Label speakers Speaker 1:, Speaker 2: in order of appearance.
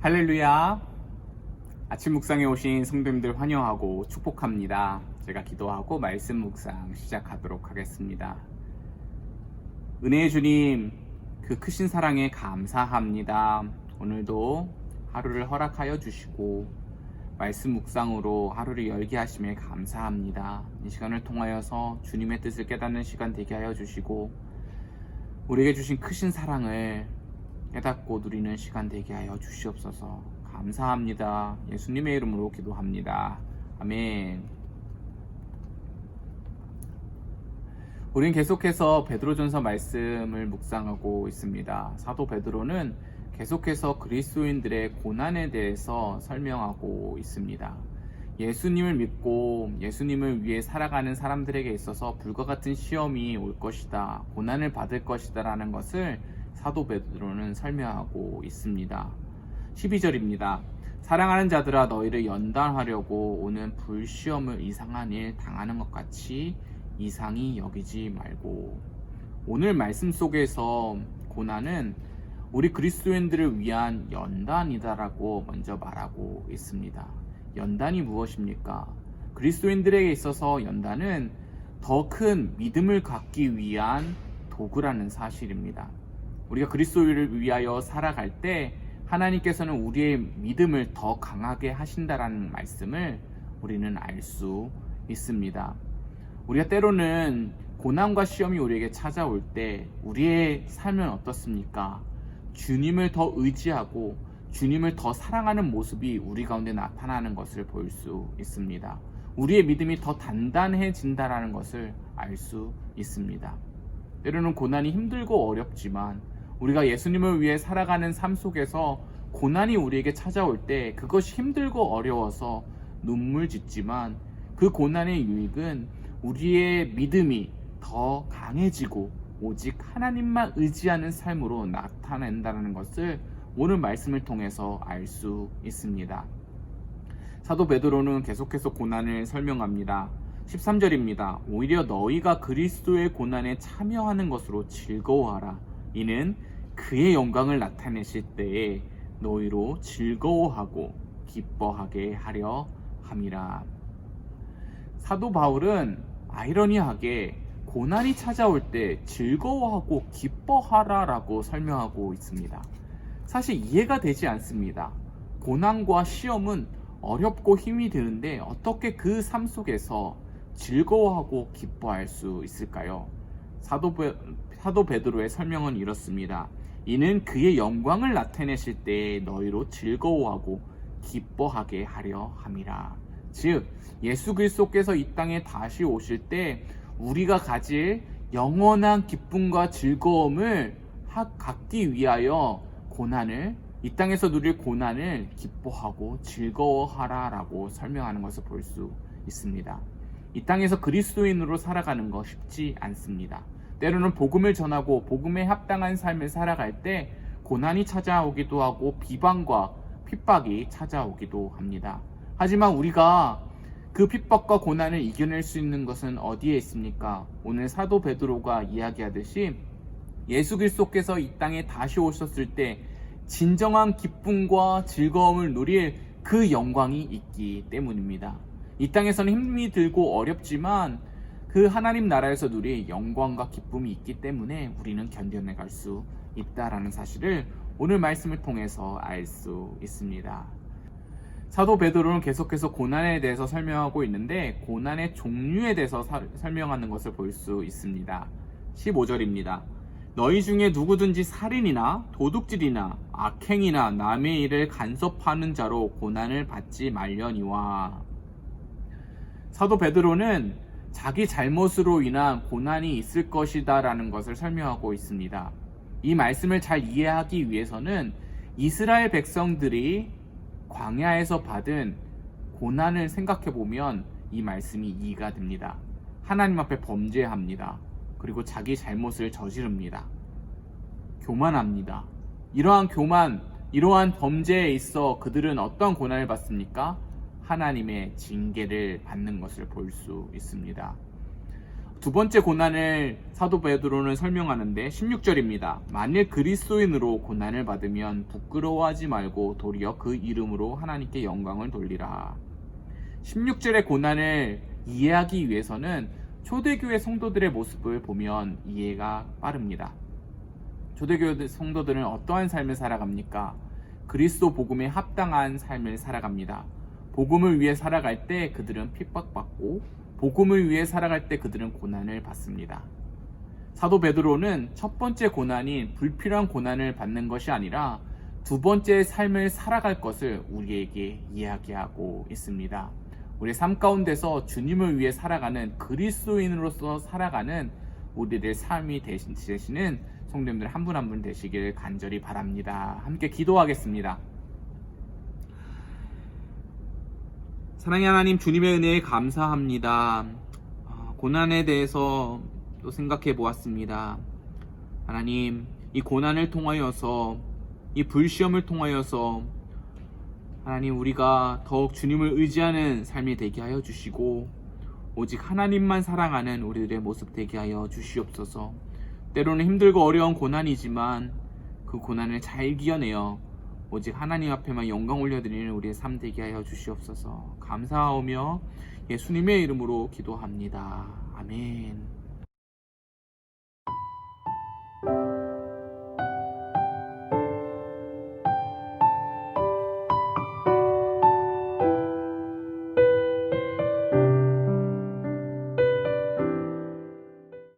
Speaker 1: 할렐루야. 아침 묵상에 오신 성도님들 환영하고 축복합니다. 제가 기도하고 말씀 묵상 시작하도록 하겠습니다. 은혜의 주님, 그 크신 사랑에 감사합니다. 오늘도 하루를 허락하여 주시고 말씀 묵상으로 하루를 열게 하심에 감사합니다. 이 시간을 통하여서 주님의 뜻을 깨닫는 시간 되게 하여 주시고 우리에게 주신 크신 사랑을 깨닫고 누리는 시간 되게 하여 주시옵소서. 감사합니다. 예수님의 이름으로 기도합니다. 아멘. 우린 계속해서 베드로전서 말씀을 묵상하고 있습니다. 사도 베드로는 계속해서 그리스도인들의 고난에 대해서 설명하고 있습니다. 예수님을 믿고 예수님을 위해 살아가는 사람들에게 있어서 불과 같은 시험이 올 것이다. 고난을 받을 것이다. 라는 것을 사도 베드로는 설명하고 있습니다. 12절입니다. 사랑하는 자들아 너희를 연단하려고 오는 불시험을 이상한 일 당하는 것 같이 이상히 여기지 말고 오늘 말씀 속에서 고난은 우리 그리스도인들을 위한 연단이다라고 먼저 말하고 있습니다. 연단이 무엇입니까? 그리스도인들에게 있어서 연단은 더 큰 믿음을 갖기 위한 도구라는 사실입니다. 우리가 그리스도를 위하여 살아갈 때 하나님께서는 우리의 믿음을 더 강하게 하신다라는 말씀을 우리는 알 수 있습니다. 우리가 때로는 고난과 시험이 우리에게 찾아올 때 우리의 삶은 어떻습니까? 주님을 더 의지하고 주님을 더 사랑하는 모습이 우리 가운데 나타나는 것을 볼 수 있습니다. 우리의 믿음이 더 단단해진다라는 것을 알 수 있습니다. 때로는 고난이 힘들고 어렵지만 우리가 예수님을 위해 살아가는 삶 속에서 고난이 우리에게 찾아올 때 그것이 힘들고 어려워서 눈물 짓지만 그 고난의 유익은 우리의 믿음이 더 강해지고 오직 하나님만 의지하는 삶으로 나타낸다는 것을 오늘 말씀을 통해서 알 수 있습니다. 사도 베드로는 계속해서 고난을 설명합니다. 13절입니다. 오히려 너희가 그리스도의 고난에 참여하는 것으로 즐거워하라. 이는 그의 영광을 나타내실 때에 너희로 즐거워하고 기뻐하게 하려 함이라. 사도 바울은 아이러니하게 고난이 찾아올 때 즐거워하고 기뻐하라 라고 설명하고 있습니다. 사실 이해가 되지 않습니다. 고난과 시험은 어렵고 힘이 드는데 어떻게 그 삶 속에서 즐거워하고 기뻐할 수 있을까요? 사도, 베, 사도 베드로의 설명은 이렇습니다. 이는 그의 영광을 나타내실 때에 너희로 즐거워하고 기뻐하게 하려 함이라. 즉 예수 그리스도께서 이 땅에 다시 오실 때 우리가 가질 영원한 기쁨과 즐거움을 갖기 위하여 고난을 이 땅에서 누릴 고난을 기뻐하고 즐거워하라라고 설명하는 것을 볼 수 있습니다. 이 땅에서 그리스도인으로 살아가는 거 쉽지 않습니다. 때로는 복음을 전하고 복음에 합당한 삶을 살아갈 때 고난이 찾아오기도 하고 비방과 핍박이 찾아오기도 합니다. 하지만 우리가 그 핍박과 고난을 이겨낼 수 있는 것은 어디에 있습니까? 오늘 사도 베드로가 이야기하듯이 예수 그리스도께서 이 땅에 다시 오셨을 때 진정한 기쁨과 즐거움을 누릴 그 영광이 있기 때문입니다. 이 땅에서는 힘이 들고 어렵지만 그 하나님 나라에서 누릴 영광과 기쁨이 있기 때문에 우리는 견뎌내갈 수 있다라는 사실을 오늘 말씀을 통해서 알 수 있습니다. 사도 베드로는 계속해서 고난에 대해서 설명하고 있는데 고난의 종류에 대해서 사, 설명하는 것을 볼 수 있습니다. 15절입니다. 너희 중에 누구든지 살인이나 도둑질이나 악행이나 남의 일을 간섭하는 자로 고난을 받지 말려니와 사도 베드로는 자기 잘못으로 인한 고난이 있을 것이다 라는 것을 설명하고 있습니다. 이 말씀을 잘 이해하기 위해서는 이스라엘 백성들이 광야에서 받은 고난을 생각해 보면 이 말씀이 이해가 됩니다. 하나님 앞에 범죄합니다. 그리고 자기 잘못을 저지릅니다. 교만합니다. 이러한 교만, 이러한 범죄에 있어 그들은 어떤 고난을 받습니까? 하나님의 징계를 받는 것을 볼 수 있습니다. 두 번째 고난을 사도 베드로는 설명하는데 16절입니다. 만일 그리스도인으로 고난을 받으면 부끄러워하지 말고 도리어 그 이름으로 하나님께 영광을 돌리라. 16절의 고난을 이해하기 위해서는 초대교회 성도들의 모습을 보면 이해가 빠릅니다. 초대교회 성도들은 어떠한 삶을 살아갑니까? 그리스도 복음에 합당한 삶을 살아갑니다. 복음을 위해 살아갈 때 그들은 핍박받고 복음을 위해 살아갈 때 그들은 고난을 받습니다. 사도 베드로는 첫 번째 고난인 불필요한 고난을 받는 것이 아니라 두 번째 삶을 살아갈 것을 우리에게 이야기하고 있습니다. 우리 삶 가운데서 주님을 위해 살아가는 그리스도인으로서 살아가는 우리들의 삶이 되시는 성도님들 한분 한 분 되시길 간절히 바랍니다. 함께 기도하겠습니다. 사랑의 하나님 주님의 은혜에 감사합니다. 아, 고난에 대해서 또 생각해 보았습니다. 하나님, 이 고난을 통하여서 이 불시험을 통하여서 하나님 우리가 더욱 주님을 의지하는 삶이 되게 하여 주시고 오직 하나님만 사랑하는 우리들의 모습 되게 하여 주시옵소서. 때로는 힘들고 어려운 고난이지만 그 고난을 잘 이겨내어 오직 하나님 앞에만 영광 올려드리는 우리의 삶 되게 하여 주시옵소서. 감사하오며 예수님의 이름으로 기도합니다. 아멘.